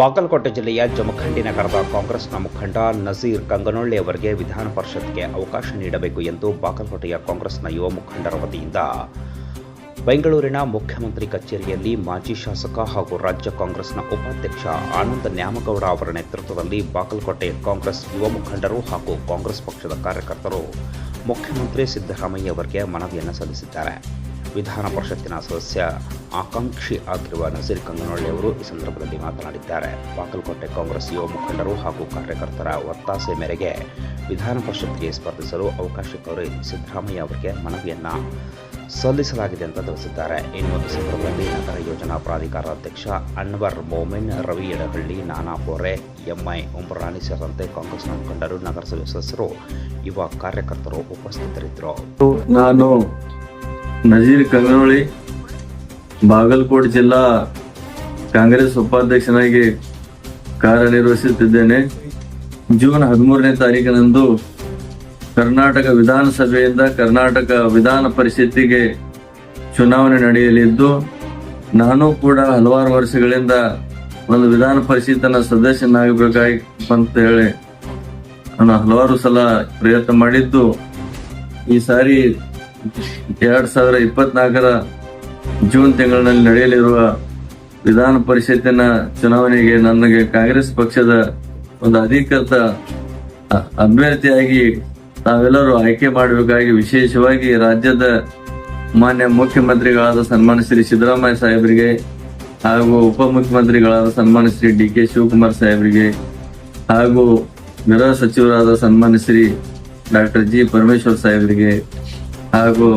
ಬಾಗಲಕೋಟೆ ಜಿಲ್ಲೆಯ ಜಮಖಂಡಿ ನಗರದ ಕಾಂಗ್ರೆಸ್ನ ಮುಖಂಡ ನಜೀರ್ ಕಂಗನೊಳ್ಳಿ ಅವರಿಗೆ ವಿಧಾನ ಪರಿಷತ್ಗೆ ಅವಕಾಶ ನೀಡಬೇಕು ಎಂದು ಬಾಗಲಕೋಟೆಯ ಕಾಂಗ್ರೆಸ್ನ ಯುವ ಮುಖಂಡರ ವತಿಯಿಂದ ಬೆಂಗಳೂರಿನ ಮುಖ್ಯಮಂತ್ರಿ ಕಚೇರಿಯಲ್ಲಿ ಮಾಜಿ ಶಾಸಕ ಹಾಗೂ ರಾಜ್ಯ ಕಾಂಗ್ರೆಸ್ನ ಉಪಾಧ್ಯಕ್ಷ ಆನಂದ ನ್ಯಾಮಗೌಡ ಅವರ ನೇತೃತ್ವದಲ್ಲಿ ಬಾಗಲಕೋಟೆ ಕಾಂಗ್ರೆಸ್ ಯುವ ಮುಖಂಡರು ಹಾಗೂ ಕಾಂಗ್ರೆಸ್ ಪಕ್ಷದ ಕಾರ್ಯಕರ್ತರು ಮುಖ್ಯಮಂತ್ರಿ ಸಿದ್ದರಾಮಯ್ಯ ಅವರಿಗೆ ಮನವಿಯನ್ನು ಸಲ್ಲಿಸಿದ್ದಾರೆ. ವಿಧಾನ ಪರಿಷತ್ತಿನ ಸದಸ್ಯ ಆಕಾಂಕ್ಷಿ ಆಗಿರುವ ನಸೀರ್ ಕಂಗನೊಳ್ಳಿ ಅವರು ಈ ಸಂದರ್ಭದಲ್ಲಿ ಮಾತನಾಡಿದ್ದಾರೆ. ಬಾಗಲಕೋಟೆ ಕಾಂಗ್ರೆಸ್ ಯುವ ಮುಖಂಡರು ಹಾಗೂ ಕಾರ್ಯಕರ್ತರ ಒತ್ತಾಸೆ ಮೇರೆಗೆ ವಿಧಾನ ಪರಿಷತ್ಗೆ ಸ್ಪರ್ಧಿಸಲು ಅವಕಾಶ ಕೋರಿ ಸಿದ್ದರಾಮಯ್ಯ ಅವರಿಗೆ ಮನವಿಯನ್ನ ಸಲ್ಲಿಸಲಾಗಿದೆ ಅಂತ ತಿಳಿಸಿದ್ದಾರೆ. ಇನ್ನು ಈ ಸಂದರ್ಭದಲ್ಲಿ ನಗರ ಯೋಜನಾ ಪ್ರಾಧಿಕಾರ ಅಧ್ಯಕ್ಷ ಅನ್ವರ್ ಮೋಮಿನ್, ರವಿ ಯಡಹಳ್ಳಿ, ನಾನಾ ಪೋರೆ, ಎಂಐ ಉಮ್ರಾಣಿ ಸೇರಿದಂತೆ ಕಾಂಗ್ರೆಸ್ನ ಮುಖಂಡರು, ನಗರಸಭೆ ಸದಸ್ಯರು, ಯುವ ಕಾರ್ಯಕರ್ತರು ಉಪಸ್ಥಿತರಿದ್ದರು. ನಾನು ನಜೀರ್ ಕಂಗನೋಳಿ ಬಾಗಲಕೋಟೆ ಜಿಲ್ಲಾ ಕಾಂಗ್ರೆಸ್ ಉಪಾಧ್ಯಕ್ಷನಾಗಿ ಕಾರ್ಯನಿರ್ವಹಿಸುತ್ತಿದ್ದೇನೆ. ಜೂನ್ ಹದಿಮೂರನೇ ತಾರೀಕಿನಂದು ಕರ್ನಾಟಕ ವಿಧಾನಸಭೆಯಿಂದ ಕರ್ನಾಟಕ ವಿಧಾನ ಪರಿಷತ್ತಿಗೆ ಚುನಾವಣೆ ನಡೆಯಲಿದ್ದು, ನಾನು ಕೂಡ ಹಲವಾರು ವರ್ಷಗಳಿಂದ ಒಂದು ವಿಧಾನ ಪರಿಷತ್ತಿನ ಸದಸ್ಯನಾಗಬೇಕಾಗಿ ಅಂತ ಹೇಳಿ ನಾನು ಹಲವಾರು ಸಲ ಪ್ರಯತ್ನ ಮಾಡಿದ್ದು, ಈ ಸಾರಿ ಎರಡ್ ಸಾವಿರ ಇಪ್ಪತ್ನಾಲ್ಕರ ಜೂನ್ ತಿಂಗಳಿನಲ್ಲಿ ನಡೆಯಲಿರುವ ವಿಧಾನ ಪರಿಷತ್ತಿನ ಚುನಾವಣೆಗೆ ನನಗೆ ಕಾಂಗ್ರೆಸ್ ಪಕ್ಷದ ಒಂದು ಅಧಿಕೃತ ಅಭ್ಯರ್ಥಿಯಾಗಿ ತಾವೆಲ್ಲರೂ ಆಯ್ಕೆ ಮಾಡಬೇಕಾಗಿ ವಿಶೇಷವಾಗಿ ರಾಜ್ಯದ ಮಾನ್ಯ ಮುಖ್ಯಮಂತ್ರಿಗಳಾದ ಸನ್ಮಾನ ಶ್ರೀ ಸಿದ್ದರಾಮಯ್ಯ ಸಾಹೇಬರಿಗೆ ಹಾಗೂ ಉಪಮುಖ್ಯಮಂತ್ರಿಗಳಾದ ಸನ್ಮಾನ ಶ್ರೀ ಡಿ ಕೆ ಶಿವಕುಮಾರ್ ಸಾಹೇಬರಿಗೆ ಹಾಗೂ ಗೃಹ ಸಚಿವರಾದ ಸನ್ಮಾನ ಶ್ರೀ ಡಾಕ್ಟರ್ ಜಿ ಪರಮೇಶ್ವರ್ ಸಾಹೇಬರಿಗೆ ಹಾಗೂ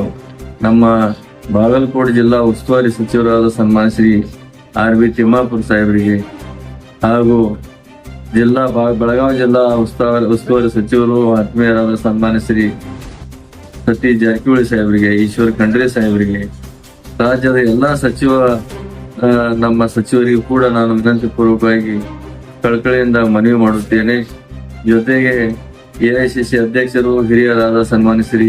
ನಮ್ಮ ಬಾಗಲಕೋಟೆ ಜಿಲ್ಲಾ ಉಸ್ತುವಾರಿ ಸಚಿವರಾದ ಸನ್ಮಾನ ಶ್ರೀ ಆರ್ ಬಿ ತಿಮ್ಮಾಪುರ್ ಸಾಹೇಬರಿಗೆ ಹಾಗೂ ಜಿಲ್ಲಾ ಬೆಳಗಾವಿ ಜಿಲ್ಲಾ ಉಸ್ತುವಾರಿ ಉಸ್ತುವಾರಿ ಸಚಿವರು, ಆತ್ಮೀಯರಾದ ಸನ್ಮಾನ ಶ್ರೀ ಸತೀಶ್ ಜಾರಕಿಹೊಳಿ ಸಾಹೇಬರಿಗೆ, ಈಶ್ವರ್ ಖಂಡ್ರೆ ಸಾಹೇಬರಿಗೆ, ರಾಜ್ಯದ ಎಲ್ಲ ಸಚಿವ ನಮ್ಮ ಸಚಿವರಿಗೂ ಕೂಡ ನಾನು ವಿನಂತಿ ಪೂರ್ವಕವಾಗಿ ಕಳಕಳಿಯಿಂದ ಮನವಿ ಮಾಡುತ್ತೇನೆ. ಜೊತೆಗೆ ಎಐಸಿಸಿ ಅಧ್ಯಕ್ಷರು, ಹಿರಿಯರಾದ ಸನ್ಮಾನ ಶ್ರೀ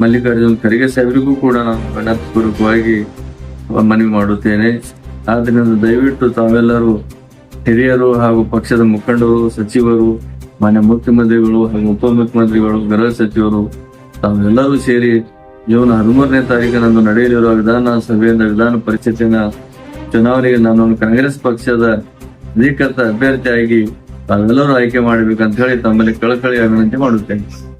ಮಲ್ಲಿಕಾರ್ಜುನ್ ಖರ್ಗೆ ಸಾಹೇಬರಿಗೂ ಕೂಡ ನಾನು ಮನವಿ ಮಾಡುತ್ತೇನೆ. ಆದ್ದರಿಂದ ದಯವಿಟ್ಟು ತಾವೆಲ್ಲರೂ ಹಿರಿಯರು ಹಾಗೂ ಪಕ್ಷದ ಮುಖಂಡರು, ಸಚಿವರು, ಮಾನ್ಯ ಮುಖ್ಯಮಂತ್ರಿಗಳು ಹಾಗೂ ಉಪಮುಖ್ಯಮಂತ್ರಿಗಳು, ಗೃಹ ಸಚಿವರು, ತಾವೆಲ್ಲರೂ ಸೇರಿ ಜೂನ್ ಹದಿಮೂರನೇ ತಾರೀಕಿನಂದು ನಡೆಯಲಿರುವ ವಿಧಾನಸಭೆಯಿಂದ ವಿಧಾನ ಪರಿಷತ್ತಿನ ಚುನಾವಣೆಗೆ ನಾನು ಕಾಂಗ್ರೆಸ್ ಪಕ್ಷದ ಅಧಿಕೃತ ಅಭ್ಯರ್ಥಿಯಾಗಿ ತಾವೆಲ್ಲರೂ ಆಯ್ಕೆ ಮಾಡಬೇಕಂತ ಹೇಳಿ ತಮ್ಮಲ್ಲಿ ಕಳಕಳಿಯ ವಿನಂತಿ ಮಾಡುತ್ತೇನೆ.